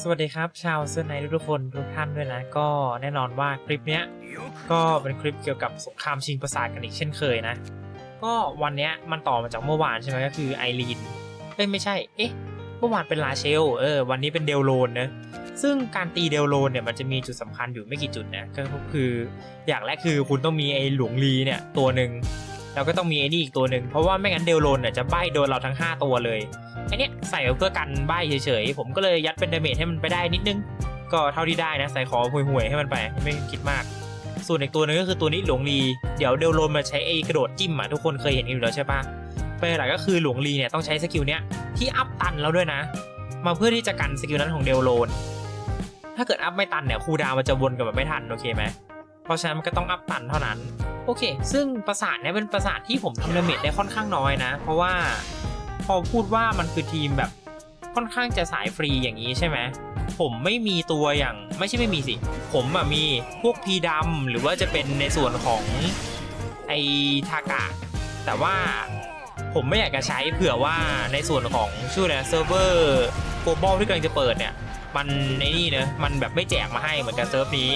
สวัสดีครับชาวเสื้อในทุกคนทุกท่านด้วยนะ ก็แน่นอนว่าคลิปเนี้ยก็เป็นคลิปเกี่ยวกับสงครามชิงประสาทกันอีกเช่นเคยนะ ก็วันเนี้ยมันต่อมาจากเมื่อวานใช่ไหมก็คือไอรีนเอ้ยไม่ใช่เอ๊ะเมื่อวานเป็นลาเชลเออวันนี้เป็นเดลโลนนะซึ่งการตีเดลโลนเนี่ยมันจะมีจุดสำคัญอยู่ไม่กี่จุดนะก็คืออย่างแรกคือคุณต้องมีไอหลวงลีเนี่ยตัวหนึ่ง แล้วก็ต้องมีไอ้นี่อีกตัวหนึ่งเพราะว่าไม่งั้นเดลโลนเนี่ยจะใบ้โดนเราทั้ง 5 ตัวเลยไอเนี้ยใส่เพื่อกันใบ้เฉยๆ ผมก็เลยยัดเป็นดาเมจให้มันไปได้นิดนึง ก็เท่าที่ได้นะใส่ขอห่วยๆให้มันไปไม่คิดมาก ส่วนอีกตัวหนึงก็คือตัวนี้หลวงลีเดี๋ยวเดลโลนมาใช้ไอกระโดดจิ้มอะทุกคนเคยเห็นกันอยู่แล้วใช่ปะเป็นหลักก็คือหลวงลีเนี่ยต้องใช้สกิลเนี้ยที่อัพตันแล้วด้วยนะ มาเพื่อที่จะกันสกิลนั้นของเดลโลนถ้าเกิดอัพไม่ตันเนี่ยคูดาวมันจะวนกลับมาไม่ทันโอเคไหม เพราะฉะนั้นมันก็ต้องอัพตันเท่านั้น โอเค ซึ่งปราสาทเนี่ยเป็นปราสาทที่ผมทำดาเมจได้ค่อนข้างน้อยนะ เพราะว่าพอพูดว่ามันคือทีมแบบค่อนข้างจะสายฟรีอย่างนี้ใช่ไหมผมไม่มีตัวอย่างไม่ใช่ไม่มีสิ ผมอะมีพวกพีดำหรือว่าจะเป็นในส่วนของไอทากะแต่ว่าผมไม่อยากจะใช้เผื่อว่าในส่วนของชื่ออะไรเซิร์ฟเวอร์ ลบอลที่กำลังจะเปิดเนี่ย มันในนี่เนะมันแบบไม่แจกมาให้เหมือนกับเซิร์ฟนี้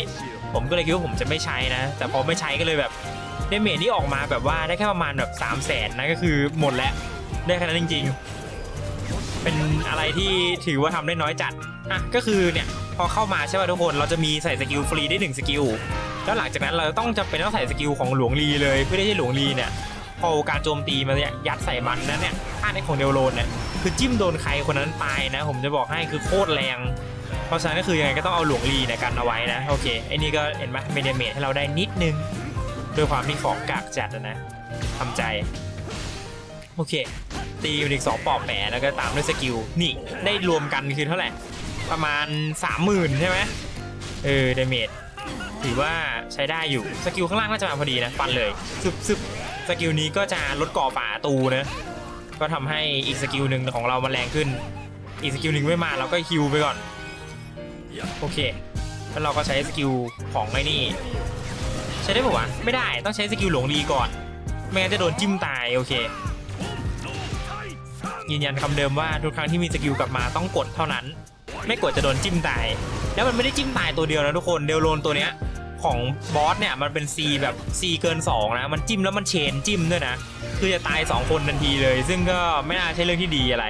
ผมก็เลยคิดว่าผมจะไม่ใช้นะ แต่พอไม่ใช้ก็เลยแบบเดเมจนี่ออกมาแบบว่าได้แค่ประมาณแบบ3 0 0แสนนะก็คือหมดแล้วได้แค่นั้นจริง ๆ เป็นอะไรที่ถือว่าทำได้น้อยจัดอะก็คือเนี่ยพอเข้ามาใช่ป่ะทุกคนเราจะมีใส่สกิลฟรีได้1สกิลแล้วหลังจากนั้นเราต้องจะเป็นต้องใส่สกิลของหลวงลีเลยเพื่อที่ให้หลวงลีเนี่ยพอการโจมตีมันเนี่ยยัดใส่มันนั้นเนี่ยานของเดลโลนเนี่ยคือจิ้มโดนใครคนนั้นตายนะ ผมจะบอกให้คือโคตรแรง เพราะฉะนั้นก็คือยังไงก็ต้องเอาหลวงลีเนี่ยกันเอาไว้นะโอเคไอ้นี่ก็เห็นไหมเมเดเมทให้เราได้นิดนึงด้วยความที่ของกากจัดนะทำใจโอเค ตีไปอีกสองปอบแปะแล้วก็ตามด้วยสกิลนี่ได้รวมกันคือเท่าไหร่ประมาณ 30,000 ใช่ไหมเออเดเมจถือว่าใช้ได้อยู่สกิลข้างล่างน่าจะมาพอดีนะฟันเลยซึบซึบสกิลนี้ก็จะลดก่อป่าตูนะ ก็ทำให้อีกสกิลหนึ่งของเรามันแรงขึ้น อีกสกิลหนึ่งไม่มาเราก็ฮิวไปก่อน โอเค แล้วเราก็ใช้สกิลของไอ้นี่ ใช้ได้ปะวะ ไม่ได้ต้องใช้สกิลหลงลีก่อน ไม่งั้นจะโดนจิ้มตาย โอเค ยืนยันคำเดิมว่าทุกครั้งที่มีสกิลกลับมาต้องกดเท่านั้น ไม่กดจะโดนจิ้มตาย แล้วมันไม่ได้จิ้มตายตัวเดียวนะทุกคน เดลโลนตัวเนี้ย ของบอสเนี่ยมันเป็น C แบบ C เกิน 2 นะ มันจิ้มแล้วมันเชนจิ้มด้วยนะ คือจะตาย 2 คนทันทีเลย ซึ่งก็ไม่น่าใช่เรื่องที่ดีอะไร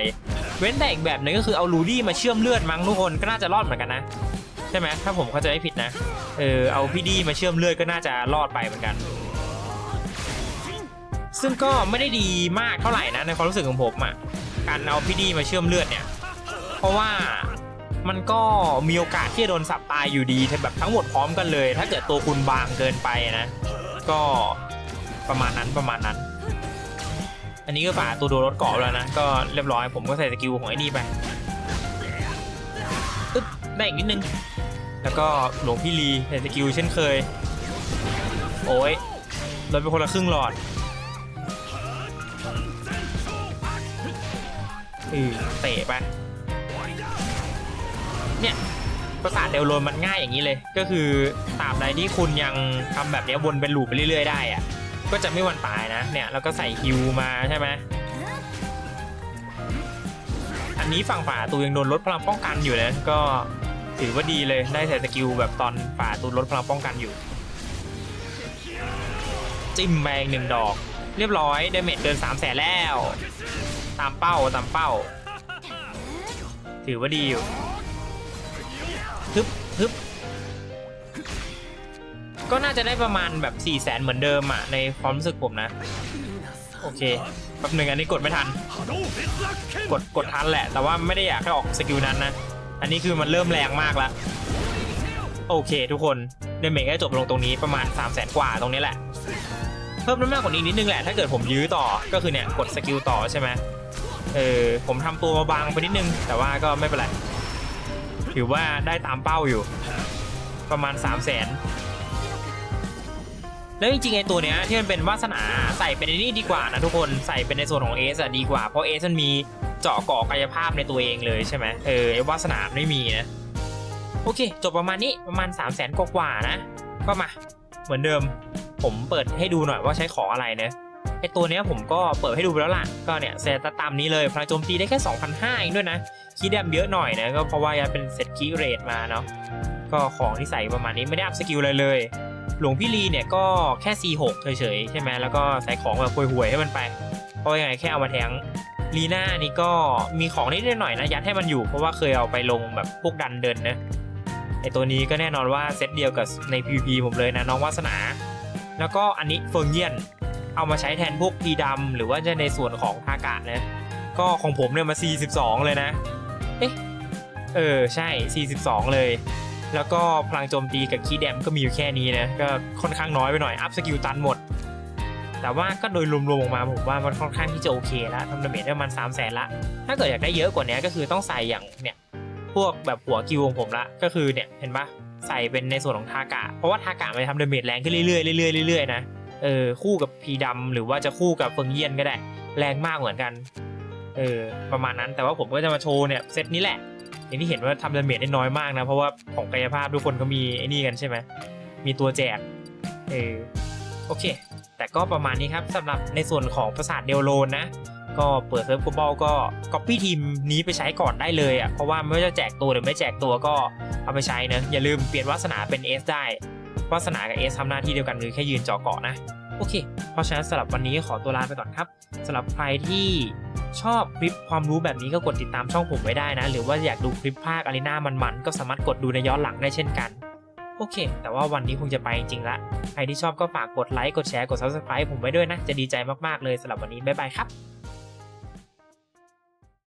เว้นแต่อีกแบบหนึงก็คือเอาลูดี้มาเชื่อมเลือดมั้งทุกคนก็น่าจะรอดเหมือนกันนะ ใช่ไหมถ้าผมเข้าใจไม่ผิดนะ เออเอาพี่ดีมาเชื่อมเลือดก็น่าจะรอดไปเหมือนกันซึ่งก็ไม่ได้ดีมากเท่าไหร่นะในความรู้สึกของผมอะการเอาพี่ดีมาเชื่อมเลือดเนี่ย เพราะว่า มันก็มีโอกาสที่จะโดนสับตายอยู่ดีแบบทั้งหมดพร้อมกันเลย ถ้าเกิดตัวคุณบางเกินไปนะ ก็ประมาณนั้นประมาณนั้น อันนี้ก็ป่าตัวโดนรถเกาะแล้วนะ ก็เรียบร้อยผมก็ใส่สกิลของไอ้นี่ไปอึ๊บได้อีกนิดนึง แล้วก็หลวงพี่ลีใส่สกิลเช่นเคย โอ้ยเลดไปคนละครึ่งหลอดอือเตะไป เนี่ยประสาทเดลโลนมันง่ายอย่างนี้เลย ก็คือตราบใดที่คุณยังทำแบบนี้วนเป็นลูปไปเรื่อยๆได้อะก็จะไม่วันตายนะเนี่ยแล้วก็ใส่ฮิวมาใช่ไหมอันนี้ฝั่งฝ่าตูยังโดนลดพลังป้องกันอยู่นะก็ถือว่าดีเลยได้ใส่สกิลแบบตอนฝ่าตูลดพลังป้องกันอยู่ จิ้มแมงหนึ่งดอก เรียบร้อยเดเมจเกิน3 0 0แสนแล้ว ตามเป้าตามเป้า ถือว่าดีอยู่ ฮึบฮึบก็น่าจะได้ประมาณแบบ4ี่แสนเหมือนเดิมอะในความรู้สึกผมนะ โอเคแป๊บหนึ่งอันนี้กดไม่ทัน กดกดทันแหละ แต่ว่าไม่ได้อยากให้ออกสกิลนั้นนะ อันนี้คือมันเริ่มแรงมากแล้วโอเค ทุกคนเดเมจก็จบลงตรงนี้ประมาณ 3 0 0แสนกว่าตรงนี้แหละ เพิ่มน้ำหนักกว่านี้นิดนึงแหละ ถ้าเกิดผมยื้อต่อก็คือเนี่ยกดสกิลต่อใช่ไหมเออผมทำตัวมาบางไปนิดนึง แต่ว่าก็ไม่เป็นไร ถือว่าได้ตามเป้าอยู่ ประมาณ 3 0 0แสนแล้วจริงๆไอ้ตัวเนี้ยที่มันเป็นวาสนาใส่เป็นในนี่ดีกว่านะทุกคนใส่เป็นในส่วนของเอสอะดีกว่าเพราะเอสมันมีเจาะก่อกายภาพในตัวเองเลยใช่ไหมเออไอวาสนาไม่มีนะโอเค จบประมาณนี้ประมาณ 3 0 0แสนกว่านะ ก็มา เหมือนเดิม ผมเปิดให้ดูหน่อยว่าใช้ของอะไรเนะไอตัวเนี้ยผมก็เปิดให้ดูไปแล้วล่ะก็เนี่ยเซตตามนี้เลยพลังโจมตีได้แค่2,500เองด้วยนะ คีย์แดมเยอะหน่อยนะก็เพราะว่ายัดเป็นเซตคีย์เรทมาเนาะก็ของที่ใส่ประมาณนี้ไม่ได้อัพสกิลเลยเลย หลวงพี่ลีเนี่ยก็แค่ C6 เฉยๆใช่ไหมแล้วก็ใส่ของแบบห่วยๆให้มันไป เพราะยังไงแค่เอามาแทงลีน่านี่ก็มีของนิดหน่อยนะยัดให้มันอยู่เพราะว่าเคยเอาไปลงแบบพวกดันเดินนะไอตัวนี้ก็แน่นอนว่าเซตเดียวกับใน PVP ผมเลยนะน้องวาสนา แล้วก็อันนี้เฟิงเยียนเอามาใช้แทนพวกพีดำหรือว่าจะในส่วนของทากะนะก็ของผมเนี่ยมา 42 เลยนะ เอ๊ะ เออ ใช่ 42 เลย แล้วก็พลังโจมตีกับคีย์แดมก็มีอยู่แค่นี้นะ ก็ค่อนข้างน้อยไปหน่อย อัพสกิลตันหมด แต่ว่าก็โดยรวมๆออกมาผมว่ามันค่อนข้างที่จะโอเคแล้วทำดาเมจได้ประมาณ3 0 0แสนละ ถ้าเกิดอยากได้เยอะกว่านี้ก็คือต้องใส่อย่างเนี่ย พวกแบบหัวกิวของผมละ ก็คือเนี่ยเห็นปะใส่เป็นในส่วนของทากะ เพราะว่าทากะมันทำดาเมจแรงขึ้นเรื่อยๆเรื่อยๆเรื่อยๆนะ เออคู่กับพีดำหรือว่าจะคู่กับเฟิงเยียนก็ได้ แรงมากเหมือนกัน เออประมาณนั้นแต่ว่าผมก็จะมาโชว์เนี่ยเซตนี้แหละ อย่างที่เห็นว่าทำดาเมจได้น้อยมากนะ เพราะว่าของกายภาพทุกคนก็มีไอ้นี่กันใช่ไหมมีตัวแจกเออโอเค แต่ก็ประมาณนี้ครับสำหรับในส่วนของประสาทเดลโลนนะก็เปิดเซิร์ฟฟุตบอลก็ก๊อปปี้ทีมนี้ไปใช้ก่อนได้เลยอะเพราะว่าไม่ว่าจะแจกตัวหรือไม่แจกตัวก็เอาไปใช้นะอย่าลืมเปลี่ยนวาสนาเป็น S ได้วาสนากับ S ทำหน้าที่เดียวกันคือแค่ยืนจอเกาะนะ โอเค เพราะฉะนั้นสำหรับวันนี้ขอตัวลาไปก่อนครับสำหรับใครที่ชอบคลิปความรู้แบบนี้ก็กดติดตามช่องผมไว้ได้นะ หรือว่าอยากดูคลิปภาคอารีนามันๆ ก็สามารถกดดูในย้อนหลังได้เช่นกัน โอเค แต่ว่าวันนี้คงจะไปจริงๆละ ใครที่ชอบก็ฝากกดไลค์ กดแชร์ กด subscribe ผมไว้ด้วยนะ จะดีใจมากๆเลยสำหรับวันนี้ บ๊ายบายครับ